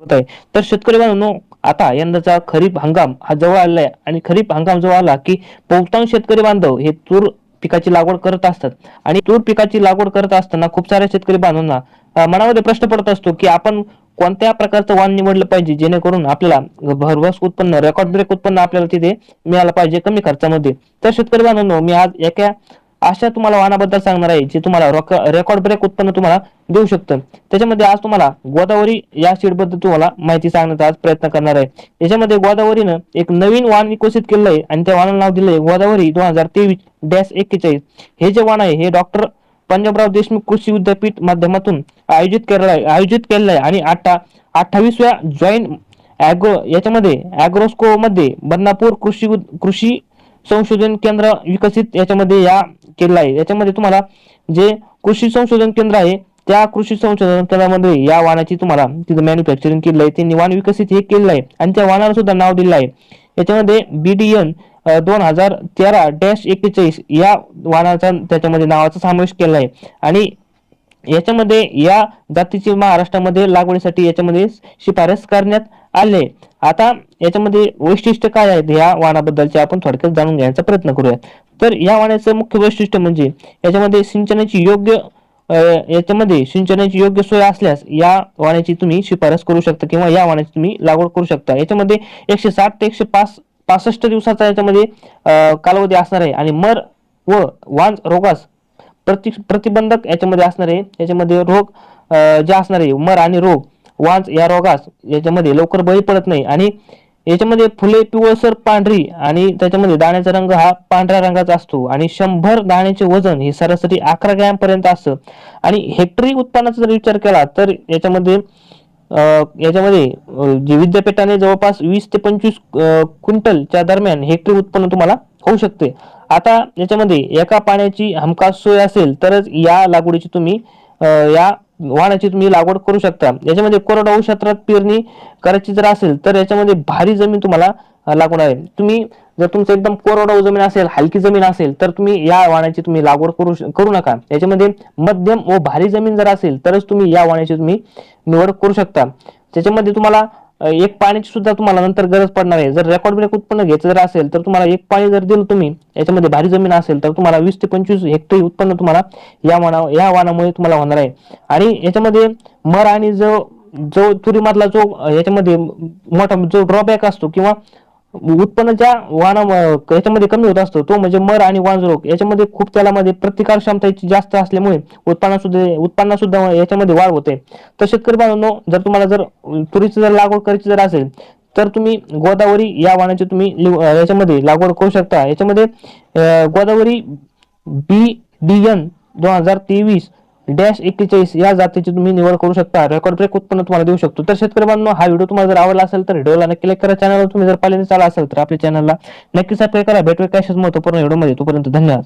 होत आहे. तर शेतकरी बांधवांनो आता यंदाचा खरीप हंगाम हा जवळ आलेला आहे. आणि खरीप हंगाम जवळ आला की बहुतांश शेतकरी बांधव हे तूर पिकाची लागवड करत असतात. आणि तूर पिकाची लागवड करत असताना खूप साऱ्या शेतकरी बांधवांना मनामध्ये प्रश्न पडत असतो की आपण कोणत्या प्रकारचं वाण निवडलं पाहिजे जेणेकरून आपल्याला भरघोस उत्पन्न रेकॉर्ड ब्रेक उत्पन्न आपल्याला तिथे मिळालं पाहिजे कमी खर्चामध्ये. तर शेतकरी बांधवांनो मी आज एका अशा तुम्हाला वाहनाबद्दल सांगणार आहे जे तुम्हाला रेकॉर्ड ब्रेक उत्पन्न तुम्हाला देऊ शकतं. त्याच्यामध्ये आज तुम्हाला गोदावरी या सीडबद्दल तुम्हाला माहिती सांगण्याचा आज प्रयत्न करणार आहे. याच्यामध्ये गोदावरीनं एक नवीन वाहन विकसित केलं आहे आणि त्या वाहनाला नाव दिलंय गोदावरी दोन हजार तेवीस डॅश एक्केचाळीस. हे जे वाहन आहे हे डॉक्टर पंजाबराव देशमुख कृषी विद्यापीठ माध्यमातून आयोजित केलेलं आहे आयोजित केलेलं आहे आणि आता अठ्ठावीसव्या जॉईंट ॲग्रो याच्यामध्ये ॲग्रोस्को मध्ये बदनापूर कृषी उद- कृषी संशोधन केंद्र विकसित याच्यामध्ये या केलेला आहे. याच्यामध्ये तुम्हाला जे कृषी संशोधन केंद्र आहे त्या कृषी संशोधन केंद्रामध्ये या वाहनाची तुम्हाला तिथं मॅन्युफॅक्चरिंग केलेलं आहे. त्यांनी वाहन विकसित हे केलेलं आहे. आणि त्या वाहनाला सुद्धा नाव दिलेलं आहे. याच्यामध्ये बीडीएन दोन हजार तेरा डॅश एक्केचाळीस या वाहनाचा त्याच्यामध्ये नावाचा समावेश केला आहे. आणि याच्यामध्ये या जातीची महाराष्ट्रामध्ये लागवडीसाठी याच्यामध्ये शिफारस करण्यात आले आता याच्यामध्ये वैशिष्ट्य काय आहेत? या वाणाबद्दलचे आपण थोडक्यात जाणून घेण्याचा प्रयत्न करूया तर या वाण्याचं मुख्य वैशिष्ट्य म्हणजे याच्यामध्ये सिंचनाची योग्य याच्यामध्ये सिंचनाची योग्य सोय असल्यास या वाण्याची तुम्ही शिफारस करू शकता किंवा या वाहनाची तुम्ही लागवड करू शकता. याच्यामध्ये एकशे साठ ते एकशे पाच पासष्ट दिवसाचा याच्यामध्ये कालावधी असणार आहे आणि मर व वांज रोगास प्रति प्रतिबंधक याच्यामध्ये असणार आहे. याच्यामध्ये रोग अं, जे असणार आहे मर आणि रोग वांज या रोगास याच्यामध्ये लवकर बळी पडत नाही. आणि याच्यामध्ये फुले पिवळसर पांढरी आणि त्याच्यामध्ये दाण्याचा रंग हा पांढऱ्या रंगाचा असतो. आणि शंभर दाण्याचे वजन हे सरासरी अकरा ग्रॅम पर्यंत असतं. आणि हेक्टरी उत्पन्नाचा जर विचार केला तर याच्यामध्ये याच्यामध्ये जे विद्यापीठाने जवळपास वीस ते पंचवीस अं, क्विंटलच्या दरम्यान हेक्टरी उत्पन्न तुम्हाला होऊ शकते. आता याच्यामध्ये एका पाण्याची हमखास सोय असेल तरच या लागवडीची तुम्ही या वाहनाची तुम्ही लागवड करू शकता. याच्यामध्ये कोरडवाहू क्षेत्रात पेरणी करायची जर असेल तर याच्यामध्ये भारी जमीन तुम्हाला अं, लागणार आहे. तुम्ही जर तुमचं एकदम कोरडवाहू जमीन असेल हलकी जमीन असेल तर तुम्ही या वाहनाची तुम्ही लागवड करू श- करू नका. याच्यामध्ये मध्यम व भारी जमीन जर असेल तरच तुम्ही या वाहनाची तुम्ही निवड करू शकता. त्याच्यामध्ये तुम्हाला एक पाण्याची सुद्धा तुम्हाला नंतर गरज पडणार आहे जर रेकॉर्ड ब्रेक उत्पन्न घ्यायचं जर असेल तर तुम्हाला एक पाणी जर दिलं तुम्ही याच्यामध्ये भारी जमीन असेल तर तुम्हाला वीस ते पंचवीस हेक्टरी उत्पन्न तुम्हाला या वाना या वाणामुळे तुम्हाला होणार आहे. आणि याच्यामध्ये मर आणि जो जो तुरीमधला जो याच्यामध्ये मोठा जो ड्रॉबॅक असतो किंवा उत्पन्न ज्या वाणा याच्यामध्ये कमी होत असतो. तो म्हणजे मर आणि वांजरोग याच्यामध्ये खूप त्यालामध्ये प्रतिकार क्षमता जास्त असल्यामुळे उत्पन्न सुद्धा उत्पन्न सुद्धा याच्यामध्ये वाढ होते. तर शेतकरी बांधवांनो जर तुम्हाला जर तुरीची जर लागवड करायची जर असेल तर तुम्ही गोदावरी या वाणाची तुम्ही लिव- याच्यामध्ये लागवड करू शकता. याच्यामध्ये गोदावरी बी डी एन दोन हजार तेवीस डॅश एक्केचाळीस या जातीची तुम्ही निवड करू शकता. रेकॉर्ड ब्रेक उत्पन्न तुम्हाला देऊ शकतो. तर शेतकरी बांधव हा व्हिडिओ तुम्हाला जर आवडला असेल तर व्हिडिओला नक्की लाईक करा. चॅनलवर तुम्ही जर पहिल्यांदा चालला असेल तर आपल्या चॅनलला नक्की सबस्क्राईब करा. भेटवे कशाच महत्त्वपूर्ण व्हिडिओमध्ये तोपर्यंत धन्यवाद.